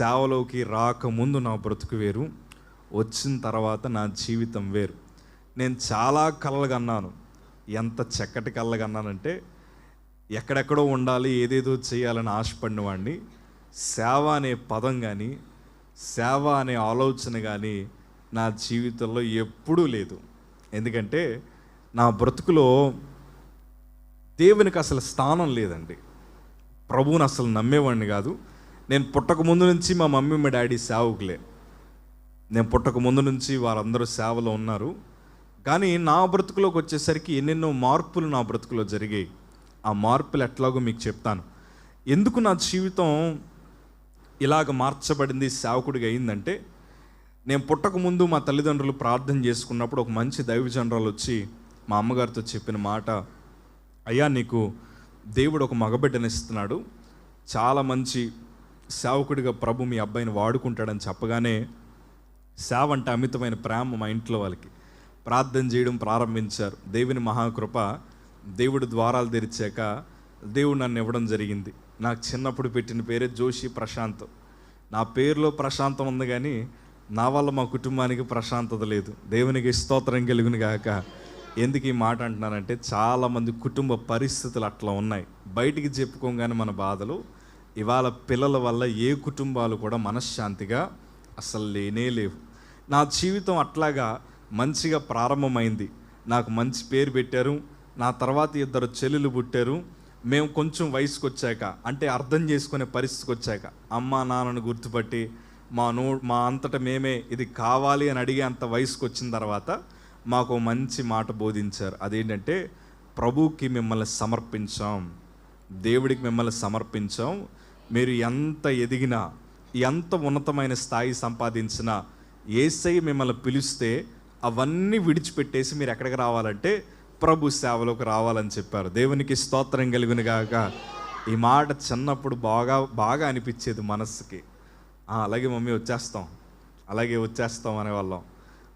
సేవలోకి రాకముందు నా బ్రతుకు వేరు వచ్చిన తర్వాత నా జీవితం వేరు. నేను చాలా కలలు కన్నాను ఎంత చక్కటి కళ్ళ కన్నానంటే ఎక్కడెక్కడో ఉండాలి ఏదేదో చేయాలని ఆశపడిన వాడిని సేవ అనే పదం కానీ సేవ అనే ఆలోచన కానీ నా జీవితంలో ఎప్పుడూ లేదు. ఎందుకంటే నా బ్రతుకులో దేవునికి అసలు స్థానం లేదండి. ప్రభువుని అసలు నమ్మేవాడిని కాదు. నేను పుట్టక ముందు నుంచి మా మమ్మీ మా డాడీ సేవకులే. నేను పుట్టక ముందు నుంచి వారందరూ సేవలో ఉన్నారు. కానీ నా బ్రతుకులోకి వచ్చేసరికి ఎన్నెన్నో మార్పులు నా బ్రతుకులో జరిగాయి. ఆ మార్పులు ఎట్లాగో మీకు చెప్తాను. ఎందుకు నా జీవితం ఇలాగ మార్చబడింది సేవకుడిగా అయిందంటే నేను పుట్టక ముందు మా తల్లిదండ్రులు ప్రార్థన చేసుకున్నప్పుడు ఒక మంచి దైవజనరాలు వచ్చి మా అమ్మగారితో చెప్పిన మాట అయ్యా నీకు దేవుడు ఒక మగబిడ్డనిస్తున్నాడు. చాలా మంచి సేవకుడిగా ప్రభు మీ అబ్బాయిని వాడుకుంటాడని చెప్పగానే సేవ అంటే అమితమైన ప్రేమ మా ఇంట్లో వాళ్ళకి. ప్రార్థన చేయడం ప్రారంభించారు. దేవుని మహాకృప దేవుడు ద్వారాలు తెరిచాక దేవుడు నన్ను ఇవ్వడం జరిగింది. నాకు చిన్నప్పుడు పెట్టిన పేరే జోషి ప్రశాంత్. నా పేరులో ప్రశాంతం ఉంది కానీ నా వల్ల మా కుటుంబానికి ప్రశాంతత లేదు. దేవునికి స్తోత్రం కలుగును కాక ఎందుకు ఈ మాట అంటున్నానంటే చాలామంది కుటుంబ పరిస్థితులు అట్లా ఉన్నాయి. బయటికి చెప్పుకోగానే మన బాధలు ఇవాళ పిల్లల వల్ల ఏ కుటుంబాలు కూడా మనశ్శాంతిగా అసలు లేనే లేవు. నా జీవితం అట్లాగా మంచిగా ప్రారంభమైంది. నాకు మంచి పేరు పెట్టారు. నా తర్వాత ఇద్దరు చెల్లెలు పుట్టారు. మేము కొంచెం వయసుకు వచ్చాక అంటే అర్థం చేసుకునే పరిస్థితికి వచ్చాక అమ్మ నాన్నను గుర్తుపట్టి మా నో మా అంతటా మేమే ఇది కావాలి అని అడిగే అంత వయసుకు వచ్చిన తర్వాత మాకు మంచి మాట బోధించారు. అదేంటంటే ప్రభువుకి మిమ్మల్ని సమర్పించాం. దేవుడికి మిమ్మల్ని సమర్పించాం. మీరు ఎంత ఎదిగినా ఎంత ఉన్నతమైన స్థాయి సంపాదించినా ఏసై మిమ్మల్ని పిలిస్తే అవన్నీ విడిచిపెట్టేసి మీరు ఎక్కడికి రావాలంటే ప్రభు సేవలోకి రావాలని చెప్పారు. దేవునికి స్తోత్రం కలిగిన గాక ఈ మాట చిన్నప్పుడు బాగా బాగా అనిపించేది మనస్సుకి. అలాగే మమ్మీ వచ్చేస్తాం. అలాగే వచ్చేస్తాం అనేవాళ్ళం.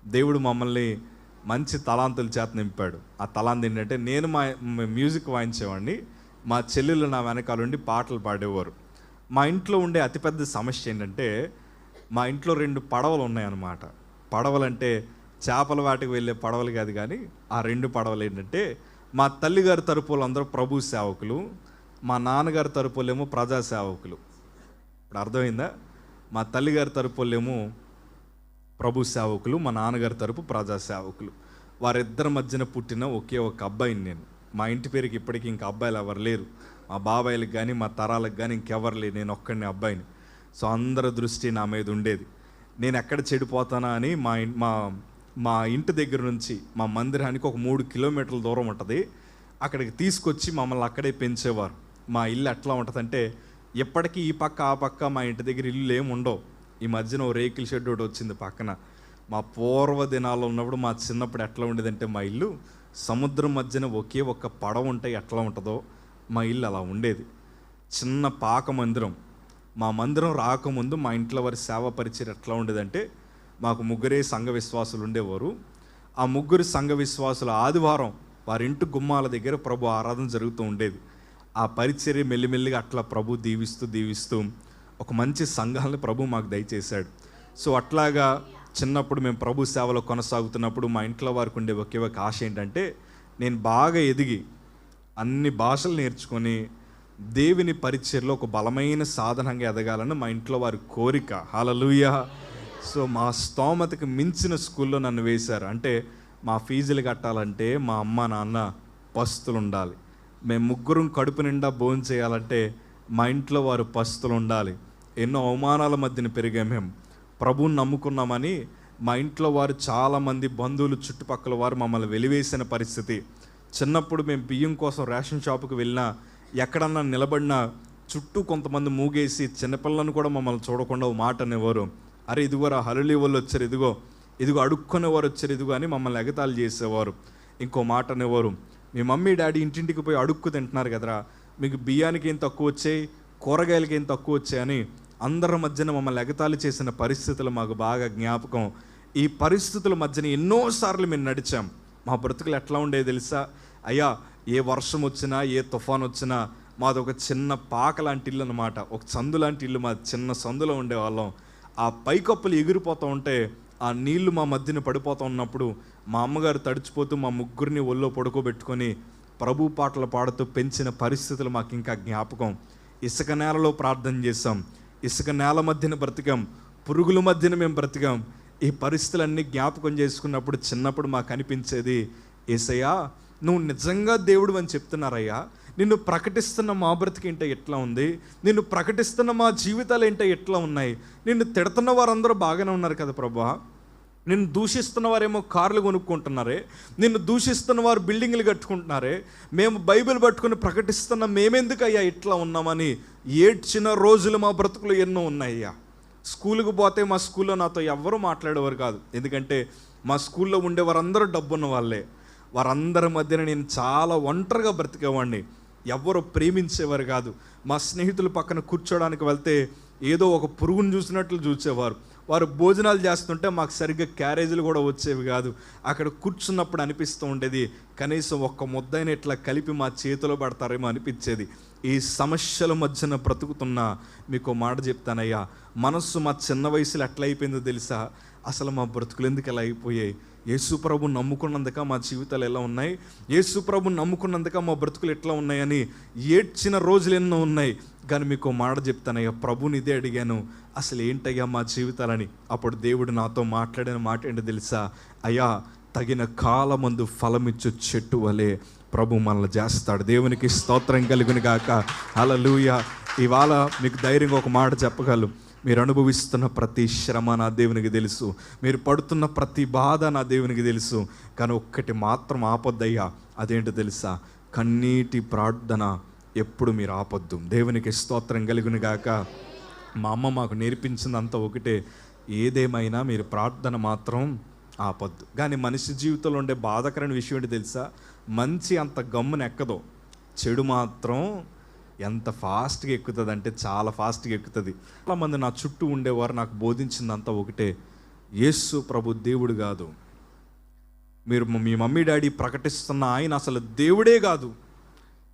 దేవుడు మమ్మల్ని మంచి తలాంతుల చేత నింపాడు. ఆ తలాంతి ఏంటంటే నేను మా మ్యూజిక్ వాయించేవాడిని. మా చెల్లెలు నా వెనకాలండి పాటలు పాడేవారు. మా ఇంట్లో ఉండే అతిపెద్ద సమస్య ఏంటంటే మా ఇంట్లో రెండు పడవలు ఉన్నాయన్నమాట. పడవలంటే చేపల వాటికి వెళ్ళే పడవలు కాదు కానీ ఆ రెండు పడవలు ఏంటంటే మా తల్లిగారి తరపు వాళ్ళందరూ ప్రభు సేవకులు మా నాన్నగారి తరపులేమో ప్రజా సేవకులు. ఇప్పుడు అర్థమైందా? మా తల్లిగారి తరపు ప్రభు సేవకులు మా నాన్నగారి తరపు ప్రజా సేవకులు. వారిద్దరి మధ్యన పుట్టిన ఒకే ఒక అబ్బాయిని నేను. మా ఇంటి పేరుకి ఇప్పటికీ ఇంకా అబ్బాయిలు ఎవరు లేరు. మా బాబాయిలకు కానీ మా తరాలకు కానీ ఇంకెవరు నేను ఒక్కడిని అబ్బాయిని. సో అందరి దృష్టి నా మీద ఉండేది. నేను ఎక్కడ చెడిపోతానా అని మా మా మా ఇంటి దగ్గర నుంచి మా మందిరానికి ఒక మూడు కిలోమీటర్ల దూరం ఉంటుంది. అక్కడికి తీసుకొచ్చి మమ్మల్ని అక్కడే పెంచేవారు. మా ఇల్లు ఎట్లా ఉంటుందంటే ఎప్పటికీ ఈ పక్క ఆ పక్క మా ఇంటి దగ్గర ఇల్లు ఏమి ఉండవు. ఈ మధ్యన ఓ రేకుల షెడ్ ఒకటి వచ్చింది పక్కన. మా పూర్వ దినాల్లో ఉన్నప్పుడు మా చిన్నప్పుడు ఎట్లా ఉండేదంటే మా ఇల్లు సముద్రం మధ్యన ఒకే ఒక్క పడవ ఉంటే ఎట్లా ఉంటుందో మా ఇల్లు అలా ఉండేది. చిన్న పాక మందిరం. మా మందిరం రాకముందు మా ఇంట్లో వారి సేవ పరిచయం ఎట్లా ఉండేదంటే మాకు ముగ్గురే సంఘ విశ్వాసులు ఉండేవారు. ఆ ముగ్గురు సంఘ విశ్వాసుల ఆదివారం వారింటి గుమ్మాల దగ్గర ప్రభు ఆరాధన జరుగుతూ ఉండేది. ఆ పరిచర్య మెల్లిమెల్లిగా అట్లా ప్రభు దీవిస్తూ దీవిస్తూ ఒక మంచి సంఘాలను ప్రభు మాకు దయచేశాడు. సో అట్లాగా చిన్నప్పుడు మేము ప్రభు సేవలో కొనసాగుతున్నప్పుడు మా ఇంట్లో వారికి ఉండే ఒకే ఒక ఆశ ఏంటంటే నేను బాగా ఎదిగి అన్ని భాషలు నేర్చుకొని దేవుని పరిచయలో ఒక బలమైన సాధనంగా ఎదగాలని మా ఇంట్లో వారి కోరిక. హాలలుయ సో మా స్తోమతకి మించిన స్కూల్లో నన్ను వేశారు. అంటే మా ఫీజులు కట్టాలంటే మా అమ్మ నాన్న పస్తులు ఉండాలి మేము ముగ్గురం కడుపు నిండా భోజనం చేయాలంటే మా ఇంట్లో వారు పస్తులు ఉండాలి ఎన్నో అవమానాల మధ్యన పెరిగాం మేము. ప్రభువుని నమ్ముకున్నామని మా ఇంట్లో వారు చాలామంది బంధువులు చుట్టుపక్కల వారు మమ్మల్ని వెలివేసిన పరిస్థితి. చిన్నప్పుడు మేము బియ్యం కోసం రేషన్ షాపుకి వెళ్ళినా ఎక్కడన్నా నిలబడినా చుట్టూ కొంతమంది మూగేసి చిన్నపిల్లలను కూడా మమ్మల్ని చూడకుండా ఓ మాట అనేవారు. అరే ఇదిగోరా హలులి వాళ్ళు వచ్చారు ఇదిగో ఇదిగో అడుక్కునేవారు వచ్చారు ఇదిగో అని మమ్మల్ని ఎగతాళి చేసేవారు. ఇంకో మాట అనేవారు మీ మమ్మీ డాడీ ఇంటింటికి పోయి అడుక్కు తింటున్నారు కదరా మీకు బియ్యానికి ఏం తక్కువ వచ్చాయి కూరగాయలకి ఏం తక్కువ వచ్చాయి అని అందరి మధ్యన మమ్మల్ని ఎగతాళి చేసిన పరిస్థితులు మాకు బాగా జ్ఞాపకం. ఈ పరిస్థితుల మధ్యన ఎన్నోసార్లు మేము నడిచాం. మా బ్రతుకులు ఎట్లా ఉండేది తెలుసా? అయ్యా ఏ వర్షం వచ్చినా ఏ తుఫాన్ వచ్చినా మాది ఒక చిన్న పాక లాంటి ఇల్లు అనమాట ఒక సందు లాంటి ఇల్లు మా చిన్న సందులో ఉండేవాళ్ళం. ఆ పైకప్పులు ఎగిరిపోతూ ఉంటే ఆ నీళ్ళు మా మధ్యన పడిపోతూ ఉన్నప్పుడు మా అమ్మగారు తడిచిపోతూ మా ముగ్గురిని ఒళ్ళో పడుకోబెట్టుకొని ప్రభు పాటలు పాడుతూ పెంచిన పరిస్థితులు మాకు ఇంకా జ్ఞాపకం. ఇసుక నేలలో ప్రార్థన చేసాం ఇసుక నేల మధ్యన బ్రతికాం. పురుగుల మధ్యన మేము బ్రతికాం. ఈ పరిస్థితులన్నీ జ్ఞాపకం చేసుకున్నప్పుడు చిన్నప్పుడు మాకు అనిపించేది ఏసయ్యా నువ్వు నిజంగా దేవుడు అని చెప్తున్నారయ్యా. నిన్ను ప్రకటిస్తున్న మా బ్రతికి ఏంటో ఎట్లా ఉంది? నిన్ను ప్రకటిస్తున్న మా జీవితాలు ఏంటో ఎట్లా ఉన్నాయి? నిన్ను తిడుతున్న వారందరూ బాగానే ఉన్నారు కదా ప్రభా. నిన్ను దూషిస్తున్న వారేమో కార్లు కొనుక్కుంటున్నారే. నిన్ను దూషిస్తున్న వారు బిల్డింగ్లు కట్టుకుంటున్నారే. మేము బైబిల్ పట్టుకుని ప్రకటిస్తున్న మేమెందుకు అయ్యా ఇట్లా ఉన్నామని ఏడ్చిన రోజులు మా బ్రతుకులు ఎన్నో ఉన్నాయ్యా. స్కూల్కి పోతే మా స్కూల్లో నాతో ఎవ్వరూ మాట్లాడేవారు కాదు. ఎందుకంటే మా స్కూల్లో ఉండే వారందరూ డబ్బున్న వాళ్ళే. వారందరి మధ్యన నేను చాలా ఒంటరిగా బ్రతికేవాడిని ఎవ్వరు ప్రేమించేవారు కాదు. మా స్నేహితులు పక్కన కూర్చోడానికి వెళ్తే ఏదో ఒక పురుగును చూసినట్లు చూసేవారు. వారు భోజనాలు చేస్తుంటే మాకు సరిగ్గా క్యారేజీలు కూడా వచ్చేవి కాదు. అక్కడ కూర్చున్నప్పుడు అనిపిస్తూ ఉండేది కనీసం ఒక్క ముద్దైన ఇట్లా కలిపి మా చేతిలో పడతారేమో అనిపించేది. ఈ సమస్యల మధ్యన బ్రతుకుతున్నా మీకు మాట చెప్తానయ్యా. మనస్సు మా చిన్న వయసులో ఎట్లయిపోయిందో తెలుసా? అసలు మా బ్రతుకులు ఎందుకు ఎలా అయిపోయాయి? యేసుప్రభు నమ్ముకున్నందుక మా జీవితాలు ఎలా ఉన్నాయి? యేసుప్రభు నమ్ముకున్నందుక మా బ్రతుకులు ఎట్లా ఉన్నాయని ఏడ్చిన రోజులు ఎన్నో ఉన్నాయి. కానీ మీకు మాట చెప్తానయ్యా ప్రభుని ఇదే అడిగాను. అసలు ఏంటయ్యా మా జీవితాలని? అప్పుడు దేవుడు నాతో మాట్లాడిన మాట ఏంటో తెలుసా? అయ్యా తగిన కాలమందు ఫలమిచ్చు చెట్టు వలె ప్రభు మనల్ని చేస్తాడు. దేవునికి స్తోత్రం కలుగును గాక. లూయ ఇవాళ మీకు ధైర్యంగా ఒక మాట చెప్పగలను మీరు అనుభవిస్తున్న ప్రతి శ్రమ నా దేవునికి తెలుసు. మీరు పడుతున్న ప్రతి బాధ నా దేవునికి తెలుసు. కానీ ఒక్కటి మాత్రం ఆపొద్దయ్యా. అదేంటో తెలుసా? కన్నీటి ప్రార్థన ఎప్పుడు మీరు ఆపొద్దు. దేవునికి స్తోత్రం కలుగును గాక. మా అమ్మ మాకు నేర్పించిందంతా ఒకటే. ఏదేమైనా మీరు ప్రార్థన మాత్రం ఆపొద్దు. కానీ మనిషి జీవితంలో ఉండే బాధకరమైన విషయం ఏంటి తెలుసా? మంచి అంత గమ్మునెక్కదు చెడు మాత్రం ఎంత ఫాస్ట్గా ఎక్కుతుంది అంటే చాలా ఫాస్ట్గా ఎక్కుతుంది. చాలామంది నా చుట్టూ ఉండేవారు నాకు బోధించిందంతా ఒకటే యేసు ప్రభు దేవుడు కాదు. మీరు మీ మమ్మీ డాడీ ప్రకటిస్తున్న ఆయన అసలు దేవుడే కాదు.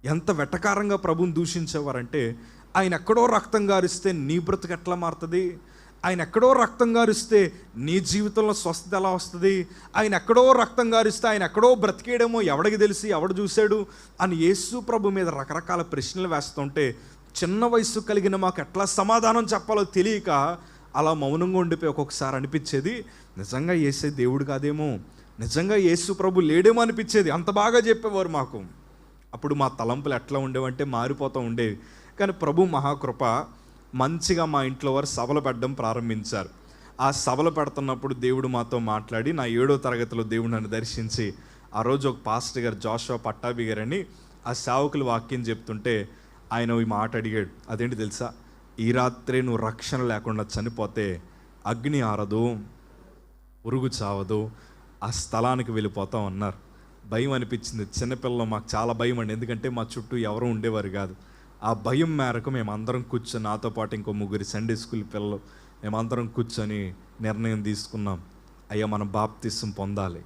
ఎంత వెటకారంగా ప్రభుని దూషించేవారంటే ఆయన ఎక్కడో రక్తం గారిస్తే నీ బ్రతుకు ఎట్లా మారుతుంది? ఆయన ఎక్కడో రక్తం గారిస్తే నీ జీవితంలో స్వస్థత ఎలా వస్తుంది? ఆయన ఎక్కడో రక్తం గారిస్తే ఆయన ఎక్కడో బ్రతికేయడమో ఎవడికి తెలిసి ఎవడు చూశాడు? అని యేసు ప్రభు మీద రకరకాల ప్రశ్నలు వేస్తుంటే చిన్న వయసు కలిగిన మాకు ఎట్లా సమాధానం చెప్పాలో తెలియక అలా మౌనంగా ఉండిపోయి ఒక్కొక్కసారి అనిపించేది. నిజంగా ఏసే దేవుడు కాదేమో? నిజంగా యేసు ప్రభు లేడేమో అనిపించేది. అంత బాగా చెప్పేవారు మాకు. అప్పుడు మా తలంపులు ఎట్లా ఉండేవంటే మారిపోతూ ఉండేవి. కానీ ప్రభు మహాకృప మంచిగా మా ఇంట్లో వారు సభలు పెట్టడం ప్రారంభించారు. ఆ సభలు పెడుతున్నప్పుడు దేవుడు మాతో మాట్లాడి నా ఏడో తరగతిలో దేవుడు నన్ను దర్శించి ఆ రోజు ఒక పాస్టర్ గారు జాషువా పట్టాభి గారని ఆ సేవకులు వాక్యం చెప్తుంటే ఆయన ఈ మాట అడిగాడు. అదేంటి తెలుసా? ఈ రాత్రే నువ్వు రక్షణ లేకుండా చనిపోతే అగ్ని ఆరదు పురుగు చావదు ఆ స్థలానికి వెళ్ళిపోతాం అన్నారు. భయం అనిపించింది. చిన్నపిల్లలు మాకు చాలా భయం అండి. ఎందుకంటే మా చుట్టూ ఎవరు ఉండేవారు కాదు. ఆ భయం మేరకు మేమందరం కూర్చొని నాతో పాటు ఇంకో ముగ్గురు సండే స్కూల్ పిల్లలు మేమందరం కూర్చొని నిర్ణయం తీసుకున్నాం. అయ్యా మనం బాప్తీసం పొందాలి.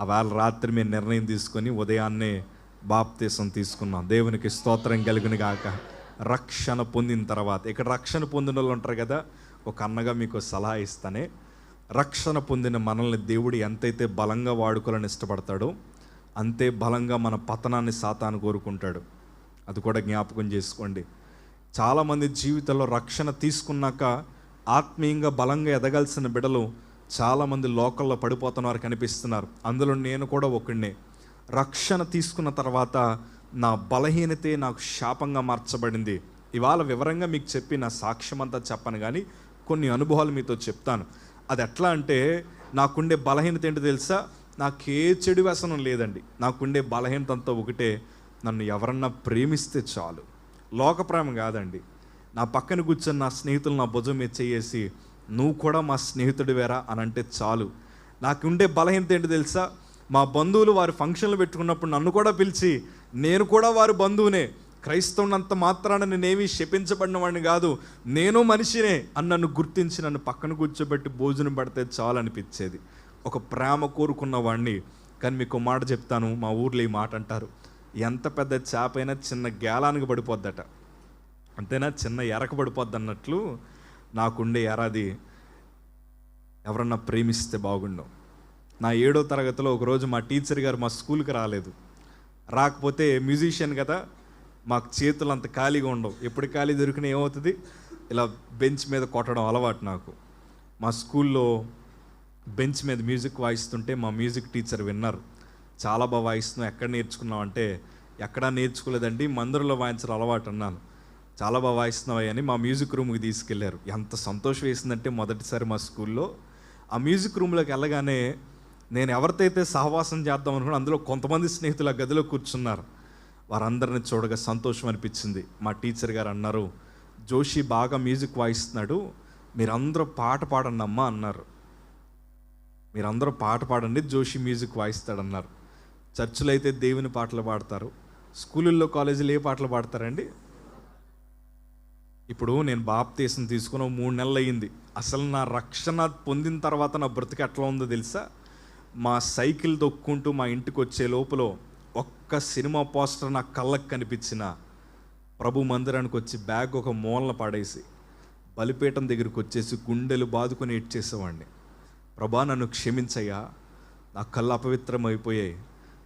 ఆ వేళ రాత్రి మేము నిర్ణయం తీసుకొని ఉదయాన్నే బాప్తీసం తీసుకున్నాం. దేవునికి స్తోత్రం కలిగిన గాక. రక్షణ పొందిన తర్వాత ఇక్కడ రక్షణ పొందిన వాళ్ళు ఉంటారు కదా ఒక అన్నగా మీకు సలహా ఇస్తానే. రక్షణ పొందిన మనల్ని దేవుడు ఎంతైతే బలంగా వాడుకోవాలని ఇష్టపడతాడో అంతే బలంగా మన పతనాన్ని సాతాను కోరుకుంటాడు. అది కూడా జ్ఞాపకం చేసుకోండి. చాలామంది జీవితంలో రక్షణ తీసుకున్నాక ఆత్మీయంగా బలంగా ఎదగాల్సిన బిడలు చాలామంది లోకల్లో పడిపోతున్నారు కనిపిస్తున్నారు. అందులో నేను కూడా ఒకడినే. రక్షణ తీసుకున్న తర్వాత నా బలహీనతే నాకు శాపంగా మార్చబడింది. ఇవాళ వివరంగా మీకు చెప్పి నా సాక్ష్యం అంతా చెప్పను కానీ కొన్ని అనుభవాలు మీతో చెప్తాను. అది ఎట్లా అంటే నాకుండే బలహీనత ఏంటో తెలుసా? నాకే చెడు వ్యసనం లేదండి. నాకుండే బలహీనత అంతా ఒకటే. నన్ను ఎవరన్నా ప్రేమిస్తే చాలు. లోక ప్రేమ కాదండి. నా పక్కన కూర్చొని నా స్నేహితులు నా భుజం మీద చేసి నువ్వు కూడా మా స్నేహితుడు వేరా అని అంటే చాలు. నాకుండే బలహీనత ఏంటి తెలుసా? మా బంధువులు వారి ఫంక్షన్లు పెట్టుకున్నప్పుడు నన్ను కూడా పిలిచి నేను కూడా వారి బంధువునే. క్రైస్తవునంత మాత్రాన నేనేమీ శపించబడిన వాడిని కాదు. నేను మనిషినే అని నన్ను గుర్తించి నన్ను పక్కన కూర్చోబెట్టి భోజనం పెడితే చాలు అనిపించేది. ఒక ప్రేమ కోరుకున్న వాడిని కానీ మీకు మాట చెప్తాను మా ఊర్లో ఈ మాట అంటారు. ఎంత పెద్ద చేప అయినా చిన్న గేలానికి పడిపోద్దట. అంతేనా? చిన్న ఎరక పడిపోద్ది అన్నట్లు నాకుండే ఎరది ఎవరన్నా ప్రేమిస్తే బాగుండు. నా ఏడో తరగతిలో ఒకరోజు మా టీచర్ గారు మా స్కూల్కి రాలేదు. రాకపోతే మ్యూజిషియన్ కదా మాకు చేతులు అంత ఖాళీగా ఉండవు. ఎప్పుడు ఖాళీ దొరికినా ఏమవుతుంది? ఇలా బెంచ్ మీద కొట్టడం అలవాటు నాకు. మా స్కూల్లో బెంచ్ మీద మ్యూజిక్ వాయిస్తుంటే మా మ్యూజిక్ టీచర్ విన్నారు. చాలా బాగా వాయిస్తున్నావు ఎక్కడ నేర్చుకున్నావు అంటే ఎక్కడా నేర్చుకోలేదండి మందిరంలో వాయించడం అలవాటు అన్నాను. చాలా బాగా వాయిస్తున్నావు అని మా మ్యూజిక్ రూమ్కి తీసుకెళ్ళారు. ఎంత సంతోషం వేసిందంటే మొదటిసారి మా స్కూల్లో. ఆ మ్యూజిక్ రూమ్లోకి వెళ్ళగానే నేను ఎవరితో సహవాసం చేద్దాం అనుకున్నా అందులో కొంతమంది స్నేహితులు ఆ గదిలో కూర్చున్నారు. వారందరిని చూడగా సంతోషం అనిపించింది. మా టీచర్ గారు అన్నారు జోషి బాగా మ్యూజిక్ వాయిస్తున్నాడు మీరందరూ పాట పాడండి అమ్మా అన్నారు. మీరందరూ పాట పాడండి జోషి మ్యూజిక్ వాయిస్తాడన్నారు. చర్చిలో అయితే దేవుని పాటలు పాడతారు. స్కూళ్ళల్లో కాలేజీలో ఏ పాటలు పాడతారండి? ఇప్పుడు నేను బాప్తీసం తీసుకుని మూడు నెలలు అయ్యింది. అసలు నా రక్షణ పొందిన తర్వాత నా బ్రతికి ఎట్లా ఉందో తెలుసా? మా సైకిల్ దొక్కుంటూ మా ఇంటికి వచ్చే లోపల ఒక్క సినిమా పోస్టర్ నా కళ్ళకు కనిపించిన ప్రభు మందిరానికి వచ్చి బ్యాగ్ ఒక మూలన పడేసి బలిపీఠం దగ్గరికి వచ్చేసి గుండెలు బాదుకొని ఏడ్చేసేవాడిని. ప్రభా నన్ను క్షమించయ్యా. నా కళ్ళు అపవిత్రం అయిపోయాయి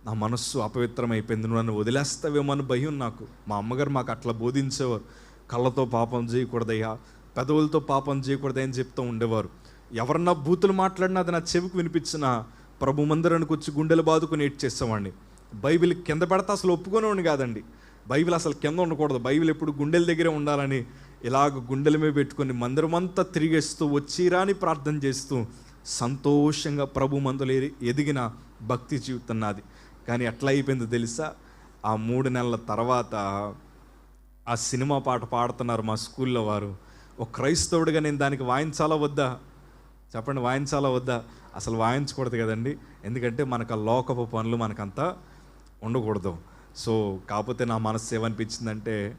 నా మనస్సు అపవిత్రం అయిపోయింది నువ్వు నన్ను వదిలేస్తావేమో అని భయం నాకు. మా అమ్మగారు మాకు అట్లా బోధించేవారు. కళ్ళతో పాపం చేయకూడదయ్యా పెదవులతో పాపం చేయకూడదని చెప్తూ ఉండేవారు. ఎవరన్నా బూతులు మాట్లాడినా అది నా చెవికి వినిపించిన ప్రభు మందిరానికి వచ్చి గుండెలు బాదుకుని ఏడ్ చేసేవాడిని. బైబిల్ కింద పెడతా అసలు ఒప్పుకునేవాడిని కాదండి. బైబిల్ అసలు కింద ఉండకూడదు. బైబిల్ ఎప్పుడు గుండెల దగ్గరే ఉండాలని ఇలాగ గుండెల మీద పెట్టుకొని మందిరమంతా తిరిగేస్తూ వచ్చిరాని ప్రార్థన చేస్తూ సంతోషంగా ప్రభు మందులు ఎదిగిన భక్తి జీవితం నాది. కానీ ఎట్లా అయిపోయిందో తెలుసా? ఆ మూడు నెలల తర్వాత ఆ సినిమా పాట పాడుతున్నారు మా స్కూల్లో వారు. ఒక క్రైస్తవుడిగా నేను దానికి వాయించాలా వద్దా? చెప్పండి వాయించాలా వద్దా? అసలు వాయించకూడదు కదండి. ఎందుకంటే మనకు ఆ లోకపు పనులు మనకంతా ఉండకూడదు. సో కాకపోతే నా మనసు ఏమనిపించిందంటే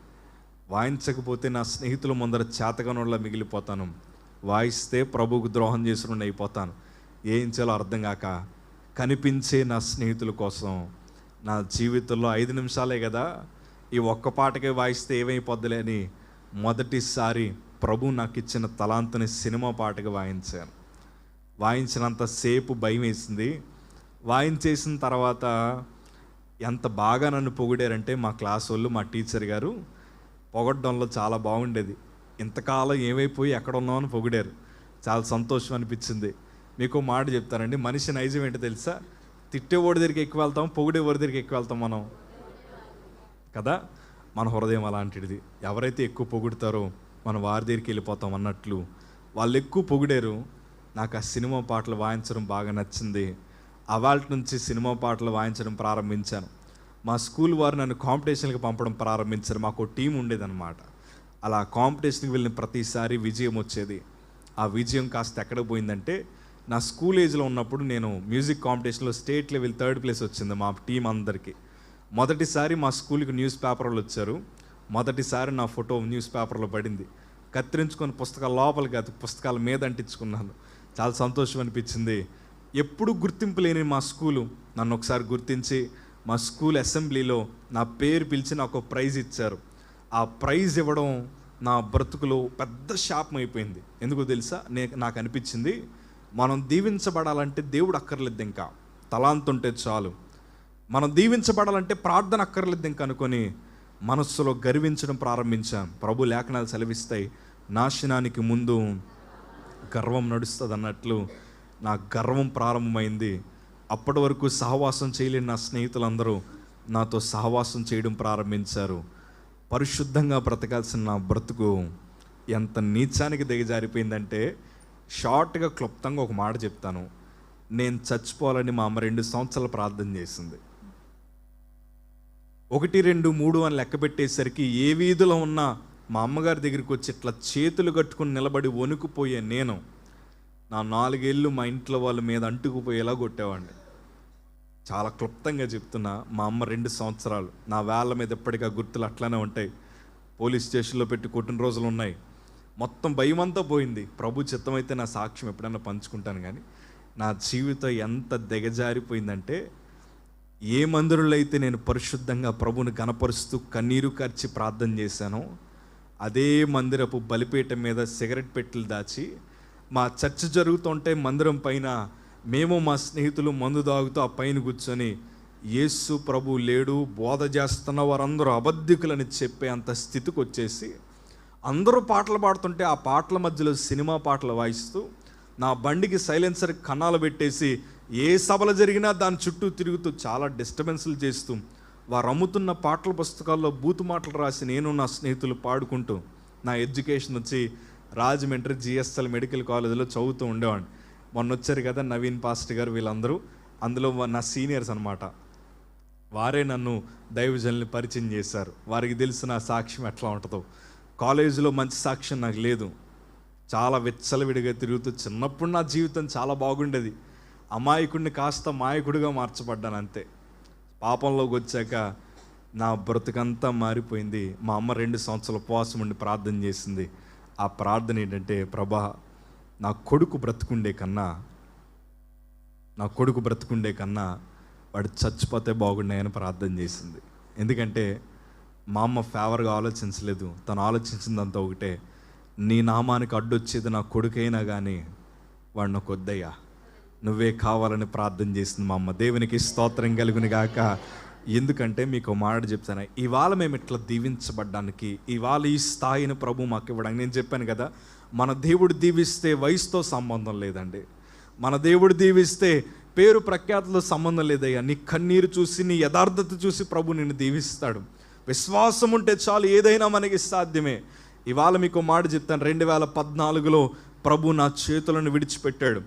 వాయించకపోతే నా స్నేహితుల ముందర చేతగానోళ్ళ మిగిలిపోతాను. వాయిస్తే ప్రభువుకు ద్రోహం చేసిన అయిపోతాను. ఏం చేయాలో అర్థం కాక కనిపించే నా స్నేహితుల కోసం నా జీవితంలో ఐదు నిమిషాలే కదా ఈ ఒక్క పాటకే వాయిస్తే ఏమైపోద్దులే అని మొదటిసారి ప్రభు నాకు ఇచ్చిన తలాంతని సినిమా పాటగా వాయించాను. వాయించినంత సేపు భయం వేసింది. వాయించేసిన తర్వాత ఎంత బాగా నన్ను పొగిడారంటే మా క్లాస్ వాళ్ళు మా టీచర్ గారు పొగడ్డంలో చాలా బాగుండేది. ఇంతకాలం ఏమైపోయి ఎక్కడ ఉన్నామని పొగిడారు. చాలా సంతోషం అనిపించింది. మీకు మాట చెప్తానండి. మనిషి నైజం ఏంటో తెలుసా? తిట్టేవాడి దగ్గరికి ఎక్కువ వెళ్తాం పొగిడేవాడి దగ్గరికి ఎక్కువ వెళ్తాం మనం. కదా? మన హృదయం అలాంటిది. ఎవరైతే ఎక్కువ పొగుడతారో మనం వారి దగ్గరికి వెళ్ళిపోతాం అన్నట్లు. వాళ్ళు ఎక్కువ పొగిడారు. నాకు ఆ సినిమా పాటలు వాయించడం బాగా నచ్చింది. అవాల్ట్ నుంచి సినిమా పాటలు వాయించడం ప్రారంభించాను. మా స్కూల్ వారు నన్ను కాంపిటీషన్కి పంపడం ప్రారంభించారు. మాకు టీం ఉండేదన్నమాట. అలా కాంపిటీషన్కి వెళ్ళిన ప్రతిసారి విజయం వచ్చేది. ఆ విజయం కాస్త ఎక్కడ పోయిందంటే నా స్కూల్ ఏజ్లో ఉన్నప్పుడు నేను మ్యూజిక్ కాంపిటీషన్లో స్టేట్ లెవెల్ థర్డ్ ప్లేస్ వచ్చింది మా టీం అందరికీ. మొదటిసారి మా స్కూల్కి న్యూస్ పేపర్లు వచ్చారు. మొదటిసారి నా ఫోటో న్యూస్ పేపర్లో పడింది. కత్తిరించుకొని పుస్తకాల లోపలికి అది పుస్తకాల మీద అంటించుకున్నాను. చాలా సంతోషం అనిపించింది. ఎప్పుడు గుర్తింపు లేని మా స్కూలు నన్ను ఒకసారి గుర్తించి మా స్కూల్ అసెంబ్లీలో నా పేరు పిలిచి నాకు ప్రైజ్ ఇచ్చారు. ఆ ప్రైజ్ ఇవ్వడం నా బ్రతుకులో పెద్ద శాపం అయిపోయింది. ఎందుకో తెలుసా? నే నాకు అనిపించింది. మనం దీవించబడాలంటే దేవుడు అక్కర్లేదు ఇంకా. తలాంత్ ఉంటే చాలు. మనం దీవించబడాలంటే ప్రార్థన అక్కర్లేదు ఇంకా అనుకొని మనస్సులో గర్వించడం ప్రారంభించాం. ప్రభు లేఖనాలు సెలవిస్తాయి నాశనానికి ముందు గర్వం నడుస్తుంది అన్నట్లు నా గర్వం ప్రారంభమైంది. అప్పటి వరకు సహవాసం చేయలేని నా స్నేహితులందరూ నాతో సహవాసం చేయడం ప్రారంభించారు. పరిశుద్ధంగా బ్రతకాల్సిన నా బ్రతుకు ఎంత నీచానికి దిగజారిపోయిందంటే షార్ట్గా క్లుప్తంగా ఒక మాట చెప్తాను. నేను చచ్చిపోవాలని మా అమ్మ రెండు సంవత్సరాలు ప్రార్థన చేసింది. ఒకటి రెండు మూడు అని లెక్క పెట్టేసరికి ఏ వీధిలో ఉన్నా మా అమ్మగారి దగ్గరికి వచ్చి ఇట్లా చేతులు కట్టుకుని నిలబడి వణుకుపోయే నేను నా నాలుగేళ్ళు మా ఇంట్లో వాళ్ళ మీద అంటుకుపోయేలా కొట్టేవాడిని. చాలా క్లుప్తంగా చెప్తున్నా మా అమ్మ రెండు సంవత్సరాలు నా వేళ్ళ మీద ఎప్పటికీ ఆ గుర్తులు అట్లానే ఉంటాయి. పోలీస్ స్టేషన్లో పెట్టి కొట్టిన రోజులు ఉన్నాయి. మొత్తం భయం అంతా పోయింది. ప్రభు చిత్తమైతే నా సాక్ష్యం ఎప్పుడన్నా పంచుకుంటాను కానీ నా జీవితం ఎంత దిగజారిపోయిందంటే ఏ మందిరంలో అయితే నేను పరిశుద్ధంగా ప్రభుని కనపరుస్తూ కన్నీరు కార్చి ప్రార్థన చేశానో అదే మందిరపు బలిపీఠం మీద సిగరెట్ పెట్టెలు దాచి మా చర్చ జరుగుతుంటే మందిరం పైన మేము మా స్నేహితులు మందు తాగుతూ ఆ పైన కూర్చొని యేసు ప్రభు లేడు బోధ చేస్తున్న వారందరూ అబద్ధికులని చెప్పే అంత స్థితికి వచ్చేసి అందరూ పాటలు పాడుతుంటే ఆ పాటల మధ్యలో సినిమా పాటలు వాయిస్తూ నా బండికి సైలెన్సర్ కన్నాలు పెట్టేసి ఏ సభలు జరిగినా దాని చుట్టూ తిరుగుతూ చాలా డిస్టర్బెన్స్లు చేస్తూ వారు అమ్ముతున్న పాటల పుస్తకాల్లో బూతు మాటలు రాసి నేను నా స్నేహితులు పాడుకుంటూ నా ఎడ్యుకేషన్ వచ్చి రాజమండ్రి జిఎస్ఎల్ మెడికల్ కాలేజీలో చదువుతూ ఉండేవాడిని. మొన్న వచ్చారు కదా నవీన్ పాస్టర్ గారు వీళ్ళందరూ. అందులో నా సీనియర్స్ అనమాట వారే నన్ను దైవజనుల్ని పరిచయం చేశారు. వారికి తెలిసిన సాక్ష్యం ఎట్లా ఉంటుందో. కాలేజీలో మంచి సాక్ష్యం నాకు లేదు. చాలా విచ్చలవిడిగా తిరుగుతూ చిన్నప్పుడు నా జీవితం చాలా బాగుండేది. అమాయకుడిని కాస్త మాయకుడిగా మార్చబడ్డాను అంతే. పాపంలోకి వచ్చాక నా బ్రతుకంతా మారిపోయింది. మా అమ్మ రెండు సంవత్సరాల ఉపవాసం ఉండి ప్రార్థన చేసింది. ఆ ప్రార్థన ఏంటంటే ప్రభా నా కొడుకు బ్రతుకుండే కన్నా నా కొడుకు బ్రతుకుండే కన్నా వాడు చచ్చిపోతే బాగున్నాయని ప్రార్థన చేసింది. ఎందుకంటే మా అమ్మ ఫేవర్గా ఆలోచించలేదు. తను ఆలోచించిందంతా ఒకటే. నీ నామానికి అడ్డొచ్చేది నా కొడుకైనా కానీ వాడు నాకు వద్దయ్యా. నువ్వే కావాలని ప్రార్థన చేసింది మా అమ్మ. దేవునికి స్తోత్రం కలుగుని గాక. ఎందుకంటే మీకు మాట చెప్తాను. ఇవాళ మేము ఇట్లా దీవించబడ్డానికి ఇవాళ ఈ స్థాయిని ప్రభు మాకు ఇవ్వడానికి నేను చెప్పాను కదా మన దేవుడు దీవిస్తే వయసుతో సంబంధం లేదండి. మన దేవుడు దీవిస్తే పేరు ప్రఖ్యాతులతో సంబంధం లేదయ్యా. నీ కన్నీరు చూసి నీ యథార్థత చూసి ప్రభు నిన్ను దీవిస్తాడు. విశ్వాసం ఉంటే చాలు ఏదైనా మనకి సాధ్యమే. ఇవాళ మీకు మాట చెప్తాను. రెండు వేల పద్నాలుగులో ప్రభు నా చేతులను విడిచిపెట్టాడు.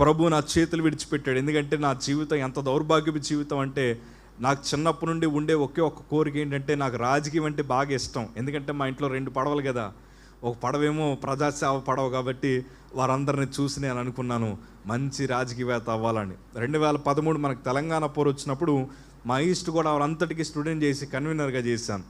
ప్రభు నా చేతులు విడిచిపెట్టాడు. ఎందుకంటే నా జీవితం ఎంత దౌర్భాగ్యపు జీవితం అంటే నాకు చిన్నప్పటి నుండి ఉండే ఒకే ఒక్క కోరిక ఏంటంటే నాకు రాజకీయం అంటే బాగా ఇష్టం. ఎందుకంటే మా ఇంట్లో రెండు పడవలు కదా. ఒక పడవేమో ప్రజాసేవ పడవ కాబట్టి వారందరిని చూసి నేను అనుకున్నాను మంచి రాజకీయవేత్త అవ్వాలని. రెండు వేల పదమూడు మనకు తెలంగాణ పోరు వచ్చినప్పుడు మా ఈస్ట్ కూడా వాళ్ళంతటికీ స్టూడెంట్ చేసి కన్వీనర్గా చేశాను.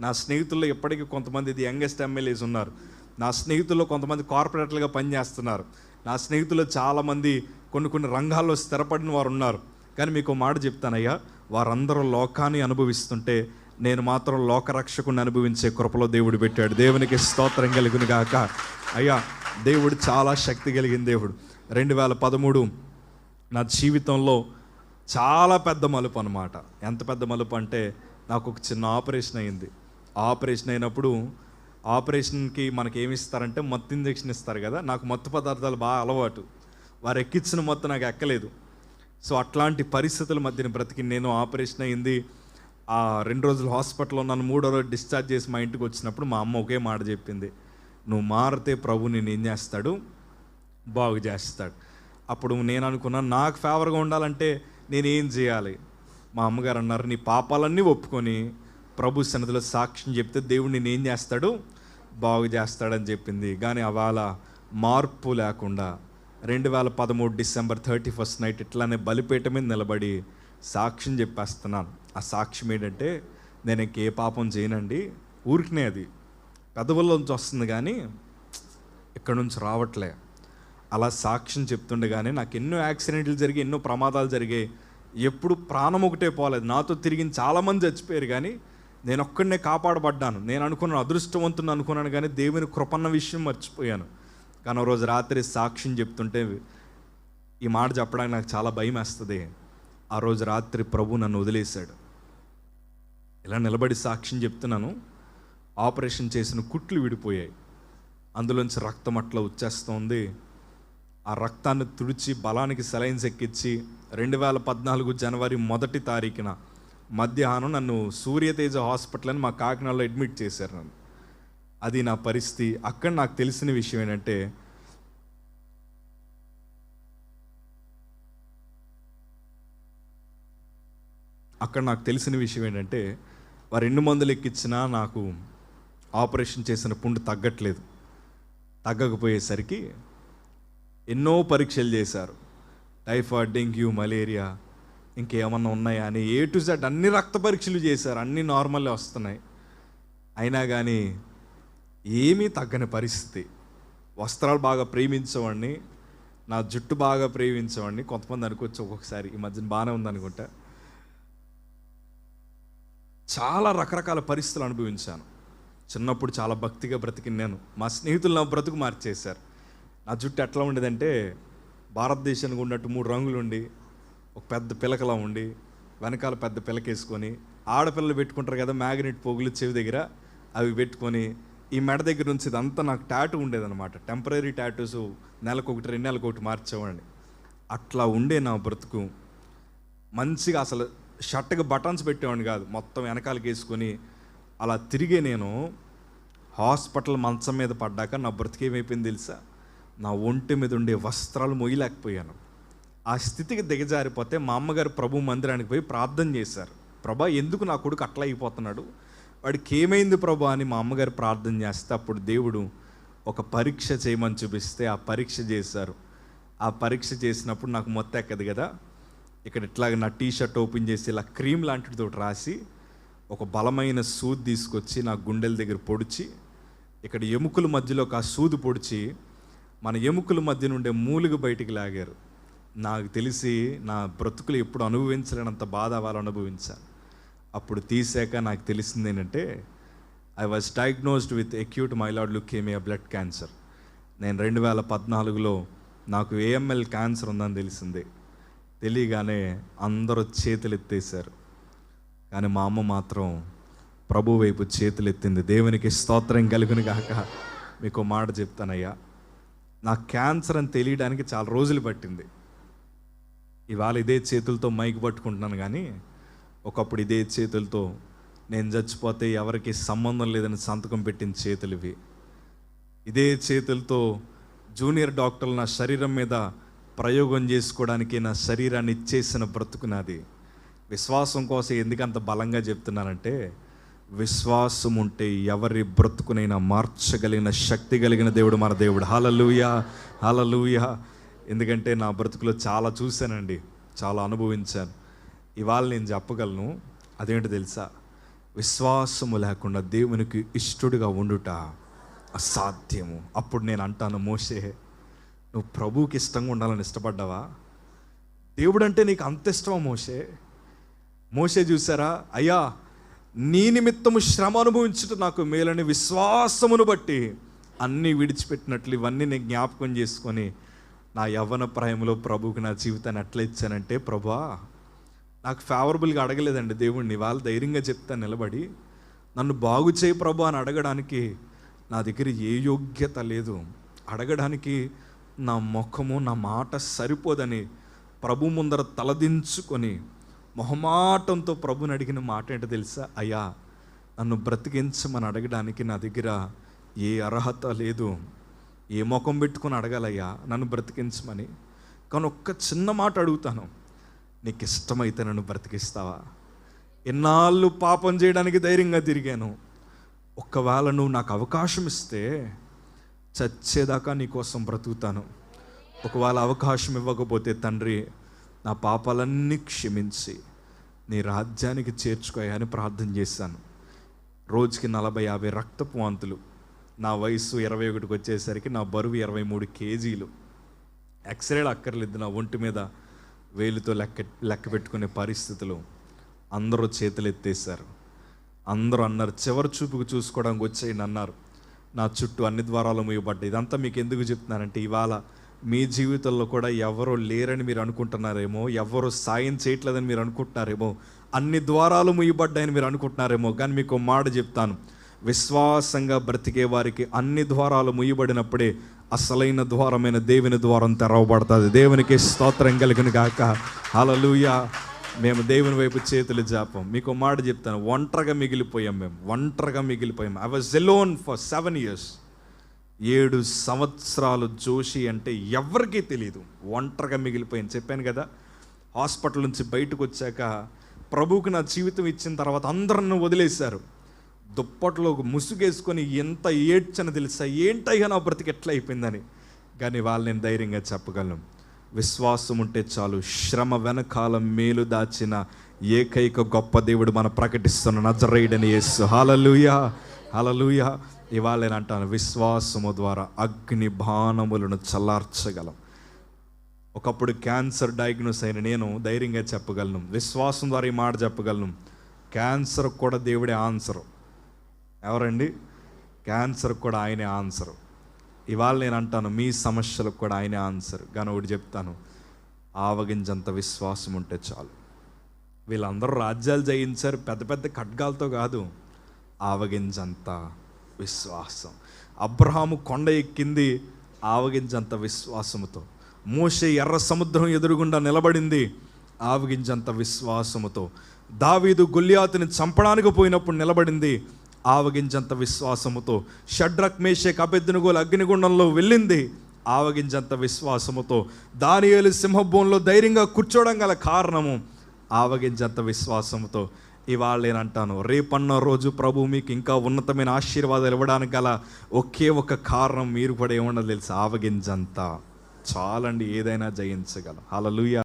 నా స్నేహితుల్లో ఇప్పటికీ కొంతమంది ఇది యంగెస్ట్ ఎమ్మెల్యేస్ ఉన్నారు. నా స్నేహితుల్లో కొంతమంది కార్పొరేటర్లుగా పనిచేస్తున్నారు. నా స్నేహితులు చాలామంది కొన్ని కొన్ని రంగాల్లో స్థిరపడిన వారు ఉన్నారు. కానీ మీకు మాట చెప్తానయ్యా వారందరూ లోకాన్ని అనుభవిస్తుంటే నేను మాత్రం లోకరక్షకుని అనుభవించే కృపలో దేవుడు పెట్టాడు. దేవునికి స్తోత్రం కలిగిన గాక. అయ్యా దేవుడు చాలా శక్తి కలిగిన దేవుడు. రెండు వేల పదమూడు నా జీవితంలో చాలా పెద్ద మలుపు అనమాట ఎంత పెద్ద మలుపు అంటే నాకు ఒక చిన్న ఆపరేషన్ అయింది. ఆపరేషన్ అయినప్పుడు ఆపరేషన్కి మనకి ఏమి ఇస్తారంటే మత్తు ఇంజెక్షన్ ఇస్తారు కదా నాకు మత్తు పదార్థాలు బాగా అలవాటు. వారు ఎక్కించిన మత్తు నాకు ఎక్కలేదు. సో అట్లాంటి పరిస్థితుల మధ్యన బ్రతికి నేను ఆపరేషన్ అయింది. ఆ రెండు రోజులు హాస్పిటల్లో నన్ను మూడో రోజు డిశ్చార్జ్ చేసి మా ఇంటికి వచ్చినప్పుడు మా అమ్మ ఒకే మాట చెప్పింది. నువ్వు మారితే ప్రభు నేను ఏం చేస్తాడు? బాగు చేస్తాడు. అప్పుడు నేను అనుకున్నాను నాకు ఫేవర్గా ఉండాలంటే నేనేం చేయాలి? మా అమ్మగారు అన్నారు నీ పాపాలన్నీ ఒప్పుకొని ప్రభు సన్నిధిలో సాక్ష్యం చెప్తే దేవుడు నేను ఏం చేస్తాడు? బాగు చేస్తాడని చెప్పింది. కానీ అవాళ మార్పు లేకుండా రెండు వేల పదమూడు డిసెంబర్ థర్టీ ఫస్ట్ నైట్ ఇట్లానే బలిపేట మీద నిలబడి సాక్ష్యం చెప్పేస్తున్నాను. ఆ సాక్ష్యం ఏంటంటే నేను ఇంకే పాపం చేయనండి. ఊరికినే అది. పెదవుల్లోంచి వస్తుంది కానీ ఇక్కడ నుంచి రావట్లే. అలా సాక్ష్యం చెప్తుండగానే నాకు ఎన్నో యాక్సిడెంట్లు జరిగి ఎన్నో ప్రమాదాలు జరిగాయి ఎప్పుడు ప్రాణం ఒకటే పోలేదు. నాతో తిరిగిన చాలామంది చచ్చిపోయారు కానీ నేను ఒక్కడనే కాపాడబడ్డాను. నేను అనుకున్నాను అదృష్టవంతుని అనుకున్నాను కానీ దేవుని కృపన్న విషయం మర్చిపోయాను. కానీ రోజు రాత్రి సాక్ష్యం చెప్తుంటే ఈ మాట చెప్పడానికి నాకు చాలా భయం వేస్తుంది. ఆ రోజు రాత్రి ప్రభు నన్ను వదిలేశాడు. ఇలా నిలబడి సాక్ష్యం చెప్తున్నాను. ఆపరేషన్ చేసిన కుట్లు విడిపోయాయి. అందులోంచి రక్తం అట్లా వచ్చేస్తోంది. ఆ రక్తాన్ని తుడిచి బలానికి సెలైన్స్ ఎక్కించి రెండు వేల పద్నాలుగు జనవరి మొదటి తారీఖున మధ్యాహ్నం నన్ను సూర్యతేజ హాస్పిటల్ అని మా కాకినాడలో అడ్మిట్ చేశారు నన్ను. అది నా పరిస్థితి. అక్కడ నాకు తెలిసిన విషయం ఏంటంటే అక్కడ నాకు తెలిసిన విషయం ఏంటంటే వారు ఎన్ని మందులు ఎక్కించినా నాకు ఆపరేషన్ చేసిన పుండు తగ్గట్లేదు. తగ్గకపోయేసరికి ఎన్నో పరీక్షలు చేశారు. టైఫాయిడ్ డెంగ్యూ మలేరియా ఇంకేమన్నా ఉన్నాయా అని ఏ టు జెడ్ అన్ని రక్త పరీక్షలు చేశారు. అన్నీ నార్మల్గా వస్తున్నాయి. అయినా కానీ ఏమీ తగ్గని పరిస్థితి. వస్త్రాలు బాగా ప్రేమించేవాడిని నా జుట్టు బాగా ప్రేమించేవాడిని. కొంతమంది అనుకోవచ్చు ఒక్కొక్కసారి ఈ మధ్యన బాగానే ఉందనుకుంటా. చాలా రకరకాల పరిస్థితులు అనుభవించాను. చిన్నప్పుడు చాలా భక్తిగా బ్రతికిన నేను. మా స్నేహితులు నా బ్రతుకు మార్చేశారు. నా జుట్టు ఎట్లా ఉండేదంటే భారతదేశానికి ఉన్నట్టు మూడు రంగులు ఉండి ఒక పెద్ద పిలకలా ఉండి వెనకాల పెద్ద పిలకేసుకొని ఆడపిల్లలు పెట్టుకుంటారు కదా మ్యాగ్నెట్ పోగులు చెవి దగ్గర అవి పెట్టుకొని ఈ మెడ దగ్గర నుంచి ఇదంతా నాకు ట్యాటూ ఉండేదన్నమాట. టెంపరీ ట్యాటూస్ నెలకు ఒకటి రెండు నెలలకు ఒకటి మార్చేవాడిని. అట్లా ఉండే నా బ్రతుకు. మంచిగా అసలు షర్ట్కి బటన్స్ పెట్టేవాడిని కాదు మొత్తం వెనకాలకి వేసుకొని అలా తిరిగే నేను హాస్పిటల్ మంచం మీద పడ్డాక నా బ్రతికేమైపోయింది తెలుసా? నా ఒంటి మీద ఉండే వస్త్రాలు మొయ్యలేకపోయాను. ఆ స్థితికి దిగజారిపోతే మా అమ్మగారు ప్రభు మందిరానికి పోయి ప్రార్థన చేశారు. ప్రభా ఎందుకు నా కొడుకు అట్లా అయిపోతున్నాడు? వాడికి ఏమైంది ప్రభా అని మా అమ్మగారు ప్రార్థన చేస్తే అప్పుడు దేవుడు ఒక పరీక్ష చేయమని చూపిస్తే ఆ పరీక్ష చేశారు. ఆ పరీక్ష చేసినప్పుడు నాకు మొత్తం ఎక్కదు కదా? ఇక్కడ ఇట్లాగ నా టీ షర్ట్ ఓపెన్ చేసి ఇలా క్రీమ్ లాంటితో రాసి ఒక బలమైన సూది తీసుకొచ్చి నా గుండెల దగ్గర పొడిచి ఇక్కడ ఎముకల మధ్యలో ఒక సూది పొడిచి మన ఎముకల మధ్య నుండే మూలుగు బయటికి లాగారు. నాకు తెలిసి నా బ్రతుకులు ఎప్పుడు అనుభవించలేనంత బాధ వాళ్ళు అనుభవించాను అప్పుడు తీసాక నాకు తెలిసింది ఏంటంటే I was diagnosed with acute myeloid leukaemia blood cancer నేను రెండు వేల పద్నాలుగులో నాకు ఏఎంఎల్ క్యాన్సర్ ఉందని తెలిసింది. తెలియగానే అందరూ చేతులు ఎత్తేసారు కానీ మా అమ్మ మాత్రం ప్రభు వైపు చేతులు ఎత్తింది దేవునికి స్తోత్రం కలుగును కాక మీకు మాట చెప్తానయ్యా. నా క్యాన్సర్ అని తెలియడానికి చాలా రోజులు పట్టింది. ఇవాళ ఇదే చేతులతో మైకు పట్టుకుంటున్నాను కానీ ఒకప్పుడు ఇదే చేతులతో నేను చచ్చిపోతే ఎవరికి సంబంధం లేదని సంతకం పెట్టిన చేతులు ఇవి. ఇదే చేతులతో జూనియర్ డాక్టర్లు నా శరీరం మీద ప్రయోగం చేసుకోవడానికి నా శరీరాన్ని ఇచ్చేసిన బ్రతుకు నాది. విశ్వాసం కోసం ఎందుకంత బలంగా చెప్తున్నానంటే విశ్వాసం ఉంటే ఎవరి బ్రతుకునైనా మార్చగలిగిన శక్తి కలిగిన దేవుడు మన దేవుడు. హలలుయ హలలుయ ఎందుకంటే నా బ్రతుకులో చాలా చూశానండి చాలా అనుభవించాను. ఇవాళ నేను చెప్పగలను అదేంటి తెలుసా? విశ్వాసము లేకుండా దేవునికి ఇష్టడుగా ఉండుట అసాధ్యము. అప్పుడు నేను అంటాను మోసే నువ్వు ప్రభువుకి ఇష్టంగా ఉండాలని ఇష్టపడ్డావా? దేవుడు అంటే నీకు అంత ఇష్టమా మోసే మోసే చూసారా అయ్యా నీ నిమిత్తము శ్రమ అనుభవించుట నాకు మేలని విశ్వాసమును బట్టి అన్నీ విడిచిపెట్టినట్లు ఇవన్నీ నేను జ్ఞాపకం చేసుకొని నా యవ్వన ప్రాయంలో ప్రభుకి నా జీవితాన్ని ఎట్లా ఇచ్చానంటే ప్రభా నాకు ఫేవరబుల్గా అడగలేదండి దేవుణ్ణి. వాళ్ళు ధైర్యంగా చెప్తా నిలబడి నన్ను బాగు చేయి ప్రభు అని అడగడానికి నా దగ్గర ఏ యోగ్యత లేదు. అడగడానికి నా ముఖము నా మాట సరిపోదని ప్రభు ముందర తలదించుకొని మొహమాటంతో ప్రభుని అడిగిన మాట ఏంటో తెలుసా? అయ్యా నన్ను బ్రతికించమని అడగడానికి నా దగ్గర ఏ అర్హత లేదు. ఏ ముఖం పెట్టుకొని అడగాలయ్యా నన్ను బ్రతికించమని. కానీ ఒక్క చిన్న మాట అడుగుతాను. నీకు ఇష్టమైతే నన్ను బ్రతికిస్తావా? ఎన్నాళ్ళు పాపం చేయడానికి ధైర్యంగా తిరిగాను. ఒకవేళ నువ్వు నాకు అవకాశం ఇస్తే చచ్చేదాకా నీకోసం బ్రతుకుతాను. ఒకవేళ అవకాశం ఇవ్వకపోతే తండ్రి నా పాపాలన్నీ క్షమించి నీ రాజ్యానికి చేర్చుకోయని ప్రార్థన చేశాను. రోజుకి నలభై యాభై రక్తపు వాంతులు నా వయసు ఇరవై ఒకటికి వచ్చేసరికి నా బరువు ఇరవై మూడు కేజీలు. ఎక్స్రేలు అక్కర్లేదు నా ఒంటి మీద వేలుతో లెక్క లెక్క పెట్టుకునే పరిస్థితులు. అందరూ చేతులు ఎత్తేసారు అందరూ అన్నారు చివరి చూపుకు చూసుకోవడానికి వచ్చేయండి అన్నారు. నా చుట్టూ అన్ని ద్వారాలు మూయబడ్డాయి. ఇదంతా మీకు ఎందుకు చెప్తున్నానంటే ఇవాళ మీ జీవితంలో కూడా ఎవరో లేరని మీరు అనుకుంటున్నారేమో ఎవరు సాయం చేయట్లేదని మీరు అనుకుంటున్నారేమో అన్ని ద్వారాలు ముయ్యబడ్డాయని మీరు అనుకుంటున్నారేమో కానీ మీకు మాట చెప్తాను. విశ్వాసంగా బ్రతికే వారికి అన్ని ద్వారాలు ముయ్యబడినప్పుడే అసలైన ద్వారమైన దేవుని ద్వారం తెరవబడుతుంది. దేవునికి స్తోత్రం కలిగిన గాక. హల్లెలూయా. మేము దేవుని వైపు చేతులు జాపం. మీకు మాట చెప్తాను. ఒంటరిగా మిగిలిపోయాం మేము. ఒంటరిగా మిగిలిపోయాం. I was alone for seven years ఏడు సంవత్సరాలు జోషి అంటే ఎవరికీ తెలియదు ఒంటరిగా మిగిలిపోయింది చెప్పాను కదా హాస్పిటల్ నుంచి బయటకు వచ్చాక ప్రభువుకి నా జీవితం ఇచ్చిన తర్వాత అందరూ నన్ను వదిలేశారు. దుప్పట్లో ముసుగేసుకొని ఎంత ఏడ్చని తెలుసా ఏంటయ్యా నా బ్రతికి ఎట్లా అయిపోయిందని. కానీ వాళ్ళు నేను ధైర్యంగా చెప్పగలను. విశ్వాసం ఉంటే చాలు శ్రమ వెనకాల మేలు దాచిన ఏకైక గొప్ప దేవుడు మన ప్రకటిస్తున్న నజరేయుడని యేసు. హల్లెలూయా హలలుయా ఇవాళ నేను అంటాను విశ్వాసము ద్వారా అగ్ని బాణములను చల్లార్చగలం. ఒకప్పుడు క్యాన్సర్ డయాగ్నోస్ అయిన నేను ధైర్యంగా చెప్పగలను విశ్వాసం ద్వారా ఈ మాట చెప్పగలను క్యాన్సర్ కూడా దేవుడే ఆన్సర్. ఎవరండి? క్యాన్సర్ కూడా ఆయనే ఆన్సర్. ఇవాళ నేను అంటాను మీ సమస్యలకు కూడా ఆయనే ఆన్సర్. కానీ ఒకటి చెప్తాను ఆవగింజంత విశ్వాసం ఉంటే చాలు. వీళ్ళందరూ రాజ్యాలు జయించారు పెద్ద పెద్ద ఖడ్గాలతో కాదు ఆవగింజంతా విశ్వాసం. అబ్రహాము కొండ ఎక్కింది ఆవగింజంత విశ్వాసముతో. మోషే ఎర్ర సముద్రం ఎదురుగుండా నిలబడింది ఆవగింజంత విశ్వాసముతో. దావీదు గొల్లియాతుని చంపడానికి పోయినప్పుడు నిలబడింది ఆవగింజంత విశ్వాసముతో. షడ్రక్ మేషే అభ్యర్థినుగోలు అగ్నిగుండంలో వెళ్ళింది ఆవగింజంత విశ్వాసముతో. దానియేలు సింహభూంలో ధైర్యంగా కూర్చోవడం గల కారణము ఆవగింజంత విశ్వాసముతో. ఇవాళ నేను అంటాను రేపన్న రోజు ప్రభు మీకు ఇంకా ఉన్నతమైన ఆశీర్వాదాలు ఇవ్వడానికి గల ఒకే ఒక కారణం మీరు కూడా ఏమన్నా తెలుసు? ఆవగింజంతా. చాలండి ఏదైనా జయించగలం. హల్లెలూయా